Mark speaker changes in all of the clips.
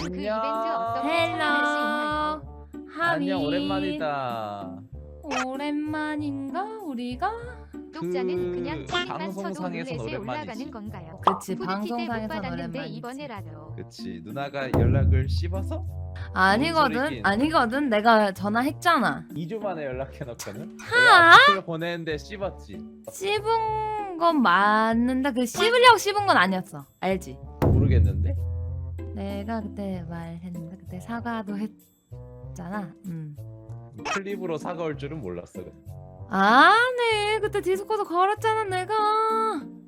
Speaker 1: 그 이벤트 어떻게
Speaker 2: 헬로
Speaker 1: 참여할 수 있나요?
Speaker 2: 하위
Speaker 3: 안녕 오랜만이다.
Speaker 2: 오랜만인가 우리가?
Speaker 1: 독자는
Speaker 3: 그
Speaker 1: 그냥 책임만 쳐도
Speaker 3: 방송상에선
Speaker 1: 룰렛에
Speaker 3: 오랜만이지.
Speaker 1: 올라가는 건가요?
Speaker 2: 그치
Speaker 1: 푸드티 때 못
Speaker 2: 방송상에서
Speaker 1: 받았는데
Speaker 2: 오랜만이지
Speaker 1: 이번에라도
Speaker 3: 그치 누나가 연락을 씹어서
Speaker 2: 아니거든
Speaker 3: 소리긴.
Speaker 2: 아니거든 내가 전화했잖아
Speaker 3: 2주 만에 연락해놓고는
Speaker 2: 하?
Speaker 3: 내가 보내는데 씹었지.
Speaker 2: 씹은 건 맞는데 그 씹으려고 씹은 건 아니었어 알지?
Speaker 3: 모르겠는데
Speaker 2: 내가 그때 말했는데 그때 사과도 했잖아 음.
Speaker 3: 클립으로 사과올 줄은 몰랐어.
Speaker 2: 아네 그때 디스코드 걸었잖아 내가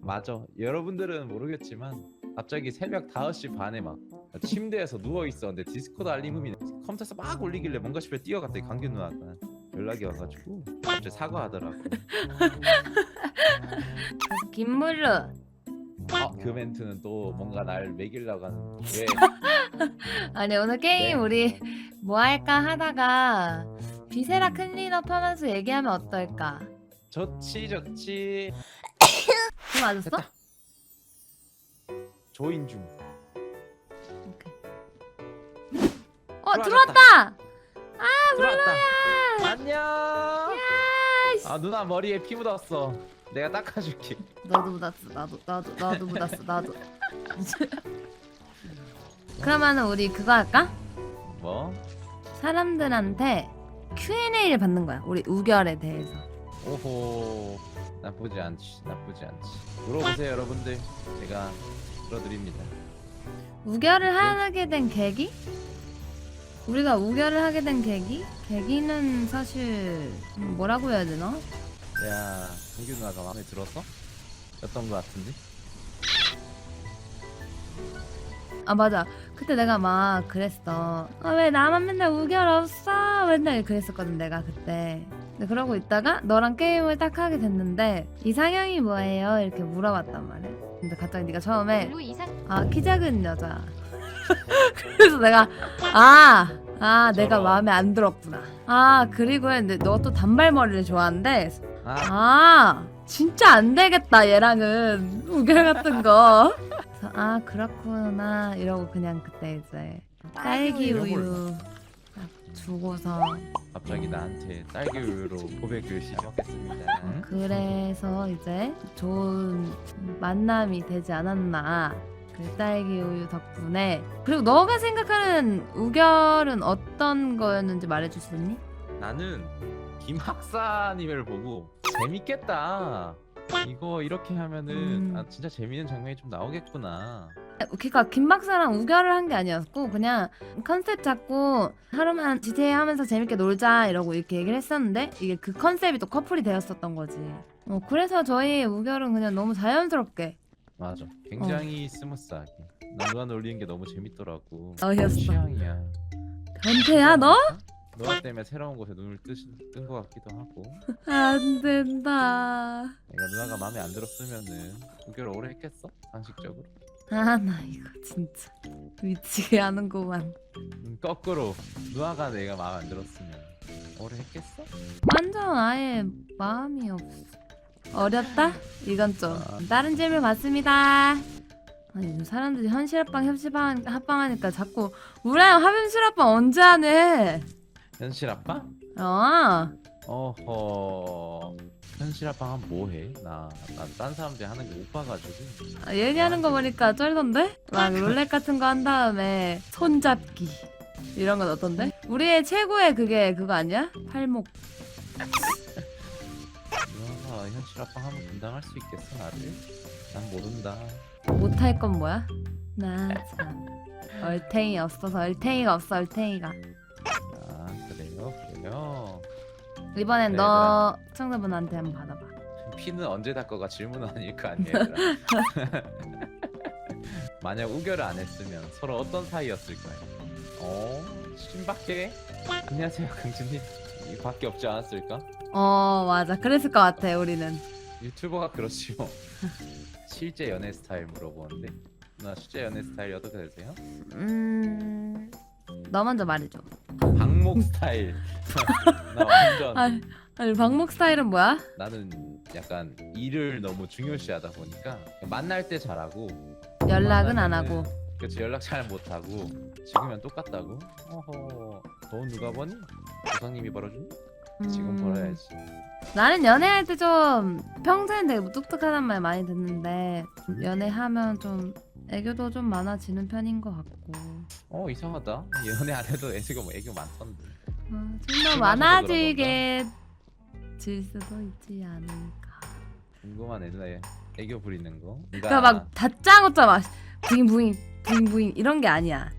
Speaker 3: 맞아. 여러분들은 모르겠지만 갑자기 새벽 5시 반에 막 침대에서 누워 있었는데 디스코드 알림 음이 컴퓨터에서 막 울리길래 뭔가 싶어 뛰어갔더니 강규 누나가 연락이 와가지고 갑자기 사과하더라고.
Speaker 2: 그래서 김물루
Speaker 3: 어, 그 멘트는 또 뭔가 날 매기려고 하는 왜
Speaker 2: 아니 오늘 게임
Speaker 3: 네.
Speaker 2: 우리 뭐 할까 하다가 비세라 클린업 하면서 얘기하면 어떨까?
Speaker 3: 좋지 좋지
Speaker 2: 그 맞았어?
Speaker 3: 조인 중.
Speaker 2: 오케이. 어
Speaker 3: 들어와줬다.
Speaker 2: 들어왔다!
Speaker 3: 들어왔다. 안녕.
Speaker 2: 아
Speaker 3: 누나 머리에 피 묻었어. 내가 닦아줄게.
Speaker 2: 너도 묻었어 나도 나도 나도 묻었어 나도 그러면은 우리 그거 할까?
Speaker 3: 뭐?
Speaker 2: 사람들한테 Q&A를 받는 거야 우리 우결에 대해서
Speaker 3: 오호 나쁘지 않지 나쁘지 않지. 물어보세요 여러분들. 제가 들어드립니다.
Speaker 2: 우결을 하게 된 계기? 우리가 우결을 하게 된 계기? 계기는 사실 음, 뭐라고 해야 되나?
Speaker 3: 야 강규 누나가 마음에 들었어? 였던 것 같은데.
Speaker 2: 아 맞아 그때 내가 막 그랬어 아, 왜 나만 맨날 우결 없어 맨날 그랬었거든 내가 그때 근데 그러고 있다가 너랑 게임을 딱 하게 됐는데 이상형이 뭐예요? 이렇게 물어봤단 말이야 근데 갑자기 네가 처음에
Speaker 1: 별로 이상
Speaker 2: 아 키 작은 여자 그래서 내가 아, 아 내가
Speaker 3: 저런.
Speaker 2: 마음에 안 들었구나 아 그리고 했는데 너 또 단발머리를 좋아한대 아아 진짜 안 되겠다 얘랑은 우결 같은 거 그래서 아 그렇구나 이러고 그냥 그때 이제 딸기
Speaker 3: 이런
Speaker 2: 우유 딱 주고서
Speaker 3: 갑자기 나한테 딸기 우유로 고백을 시작했습니다. 응?
Speaker 2: 그래서 이제 좋은 만남이 되지 않았나 그 딸기 우유 덕분에 그리고 너가 생각하는 우결은 어떤 거였는지 말해줄 수 있니?
Speaker 3: 나는 김 학사님을 보고 재밌겠다. 이거 이렇게 하면은
Speaker 2: 음.
Speaker 3: 아, 진짜 재밌는 장면이 좀 나오겠구나.
Speaker 2: 그러니까 김 박사랑 우결을 한 게 아니었고 그냥 컨셉 잡고 하루만 GTA 하면서 재밌게 놀자 이러고 이렇게 얘기를 했었는데 이게 그 컨셉이 또 커플이 되었었던 거지. 어, 그래서 저희 우결은 그냥 너무 자연스럽게
Speaker 3: 맞아.
Speaker 2: 어.
Speaker 3: 굉장히 스무스하게. 나 누나 놀리는 게 너무 재밌더라고.
Speaker 2: 어이없어.
Speaker 3: 취향이야.
Speaker 2: 변태야 너?
Speaker 3: 너 때문에 새로운 곳에 눈을 뜬것 같기도 하고.
Speaker 2: 안 된다.
Speaker 3: 내가 누나가 마음에 안 들었으면은 고결 오래 했겠어? 상식적으로.
Speaker 2: 아 나 이거 진짜 미치게 하는구만.
Speaker 3: 음, 거꾸로 누나가 내가 마음에 안 들었으면 오래 했겠어?
Speaker 2: 완전 아예 마음이 없어. 어렵다? 이건 좀 다른 질문 받습니다. 아니 요즘 사람들이 현실 합방 협시방 합방하니까 자꾸 우리랑 현실 합방 언제 하네?
Speaker 3: 현실 아빠?
Speaker 2: 어.
Speaker 3: 어허 현실 아빠 하면 뭐해? 나난딴 사람들이 하는 거 못 봐가지고
Speaker 2: 아, 얘기 하는 거 보니까 쩔던데? 막 롤렛 같은 거 한 다음에 손잡기 이런 건 어떤데? 우리의 최고의 그게 그거 아니야? 팔목
Speaker 3: 누나가 현실 아빠 하면 감당할 수 있겠어 나를? 난 모른다
Speaker 2: 못할 건 뭐야? 나 참 얼탱이 없어서 얼탱이가 없어 얼탱이가
Speaker 3: 아 그래요?
Speaker 2: 이번엔
Speaker 3: 그래,
Speaker 2: 너 시청자분한테 한번 받아봐
Speaker 3: 피는 언제 닦아가 질문 아닐 거 아니야 얘들아 만약 우결을 안 했으면 서로 어떤 사이였을까요? 어? 신박해? 안녕하세요 강진님 이 밖에 없지 않았을까?
Speaker 2: 어 맞아 그랬을 것 같아 우리는
Speaker 3: 유튜버가 그렇지요 실제 연애 스타일 물어보는데 누나 실제 연애 스타일이 어떻게 되세요?
Speaker 2: 음 너 먼저 말해줘
Speaker 3: 방목 스타일 나 완전
Speaker 2: 아니, 아니 방목 스타일은 뭐야?
Speaker 3: 나는 약간 일을 너무 중요시하다 보니까 만날 때 잘하고
Speaker 2: 연락은 안 하고
Speaker 3: 그치 연락 잘 못하고 지금은 똑같다고? 어허 돈 누가 버니? 조상님이 벌어주니? 지금
Speaker 2: 음,
Speaker 3: 벌어야지
Speaker 2: 나는 연애할 때 좀 평소엔 되게 무뚝뚝하단 말 많이 듣는데 연애하면 좀 애교도 좀 많아지는 편인 것 같고.
Speaker 3: 어 이상하다. 연애 안 해도 애교가 뭐 애교 많던데.
Speaker 2: 어,
Speaker 3: 좀더술 마셔서
Speaker 2: 많아지게 질 수도 있지 않을까.
Speaker 3: 누나 얘 애교 부리는 거?
Speaker 2: 그러니까 막 다짜고 짜 막 부잉 부잉 부잉 부잉 이런 게 아니야.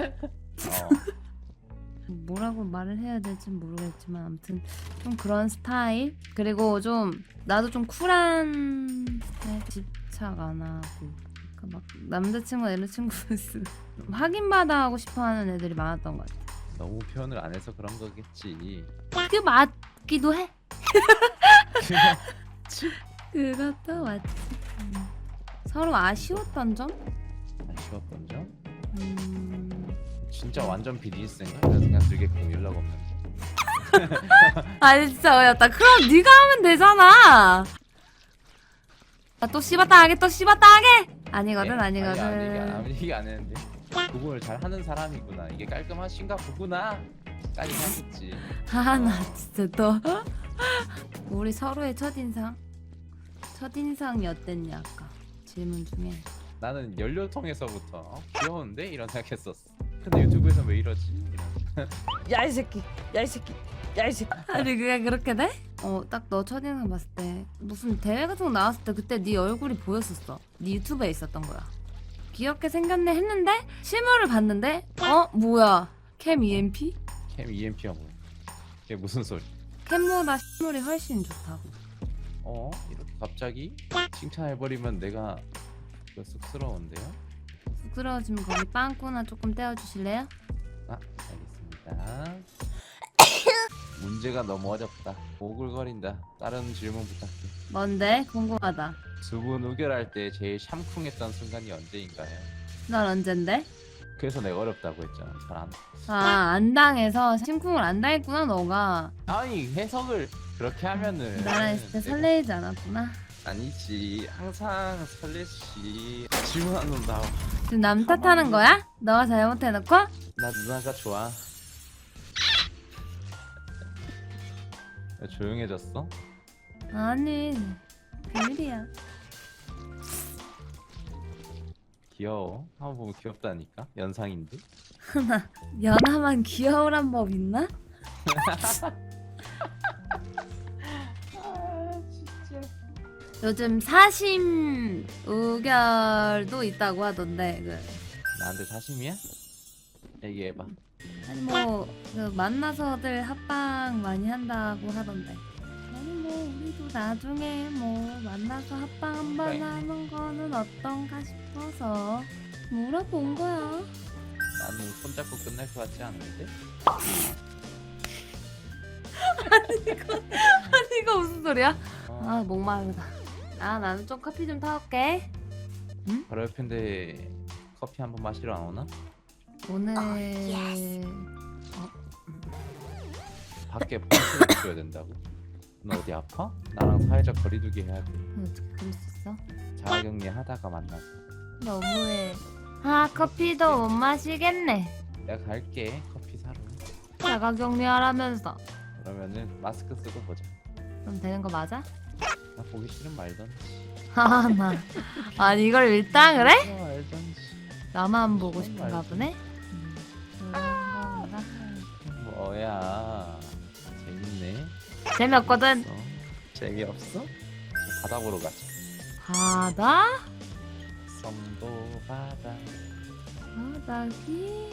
Speaker 3: 어,
Speaker 2: 뭐라고 말을 해야 될지 모르겠지만 아무튼 좀 그런 스타일? 그리고 좀 나도 좀 쿨한 스타일 집착 안 하고 막 남자친구 여자친구 있으면 좀 확인받아 하고 싶어하는 애들이 많았던 것 같아
Speaker 3: 너무 표현을 안 해서 그런 거겠지
Speaker 2: 그 맞기도 해 그것도 맞지 음. 서로 아쉬웠던 점?
Speaker 3: 아쉬웠던 점?
Speaker 2: 음...
Speaker 3: 진짜 완전 비즈니스인가? 이런 생각 들게끔 연락 없는데
Speaker 2: 아니 진짜 어이없다 그럼 네가 하면 되잖아 아, 또 씹었다 하게 또 씹었다 하게 아니거든
Speaker 3: 예? 아니,
Speaker 2: 아니거든.
Speaker 3: 아니, 이게, 안 했는데. 구분을 잘 하는 사람이구나. 이게 깔끔하신가 보구나. 까지 하겠지.
Speaker 2: 아 나 진짜 또 우리 서로의 첫인상? 첫인상이 어땠냐 아까? 질문 중에.
Speaker 3: 나는 연료통에서부터 어? 귀여운데? 이런 생각했었어. 근데 유튜브에서 왜 이러지? 이런.
Speaker 2: 야 이 새끼. 야 이 새끼 야이 새끼 아니 그게 그렇게 돼? 어딱 너 첫인상 봤을 때 무슨 대회 같은 거 나왔을 때 그때 네 얼굴이 보였었어 네 유튜브에 있었던 거야 귀엽게 생겼네 했는데 실물을 봤는데 어 뭐야 캠 EMP?
Speaker 3: 캠 EMP가 뭐야 이게 무슨 소리
Speaker 2: 캠보다 실물이 훨씬 좋다고
Speaker 3: 어? 이렇게 갑자기 칭찬해버리면 내가 그 쑥스러운데요?
Speaker 2: 부끄러워지면 거기 빵꾸나 조금 떼어주실래요?
Speaker 3: 아 알겠습니다 문제가 너무 어렵다. 오글거린다. 다른 질문 부탁해.
Speaker 2: 뭔데? 궁금하다.
Speaker 3: 두분 우결할 때 제일 샴쿵했던 순간이 언제인가요?
Speaker 2: 넌 언젠데?
Speaker 3: 그래서 내가 어렵다고 했잖아 잘 안
Speaker 2: 아 안 당해서 심쿵을 안 당했구나 너가.
Speaker 3: 아니 해석을 그렇게 하면은
Speaker 2: 나랑 있을 때
Speaker 3: 내가-
Speaker 2: 설레이지 않았구나.
Speaker 3: 아니지. 항상 설레지. 질문 안 논다
Speaker 2: 지금 남 탓하는 거야? 너가 잘못해놓고?
Speaker 3: 나 누나가 좋아 왜 조용해졌어?
Speaker 2: 아니 비밀이야.
Speaker 3: 귀여워. 한번 보면 귀엽다니까? 연상인데?
Speaker 2: 연하만 귀여우란 법 있나? 요즘 사심 우결도 있다고 하던데 그.
Speaker 3: 나한테 사심이야? 얘기해봐
Speaker 2: 아니 뭐그 만나서들 합방 많이 한다고 하던데 저는 뭐 우리도 나중에 뭐 만나서 합방 한 번. 하는 거는 어떤가 싶어서 물어본 거야
Speaker 3: 나는 손잡고 끝날 것 같지 않은데?
Speaker 2: 아니 이거 무슨 소리야?
Speaker 3: 어,
Speaker 2: 아 목마르다 아 나는 좀 커피 좀 타올게
Speaker 3: 바로 옆인데 커피 한 번 마시러 안 오나?
Speaker 2: 오늘
Speaker 3: 밖에 버스를 줘야 된다고? 너 어디 아파? 나랑 사회적 거리두기 해야 돼.
Speaker 2: 어떻게 그럴 수 있어?
Speaker 3: 자가격리 하다가 만나서
Speaker 2: 너무해 아 커피도 못 마시겠네.
Speaker 3: 내가 갈게. 커피 사러.
Speaker 2: 자가격리하라면서.
Speaker 3: 그러면은 마스크 쓰고 보자.
Speaker 2: 그럼 되는 거 맞아?
Speaker 3: 나 보기 싫으면 말던지.
Speaker 2: 아나. 아니 이걸?
Speaker 3: 싫으면 말던지.
Speaker 2: 나만 보고 싶은가
Speaker 3: 보네
Speaker 2: 재미없거든
Speaker 3: 어? 재미없어? 바다 보러 가자
Speaker 2: 바다?
Speaker 3: 성도 바다
Speaker 2: 바다기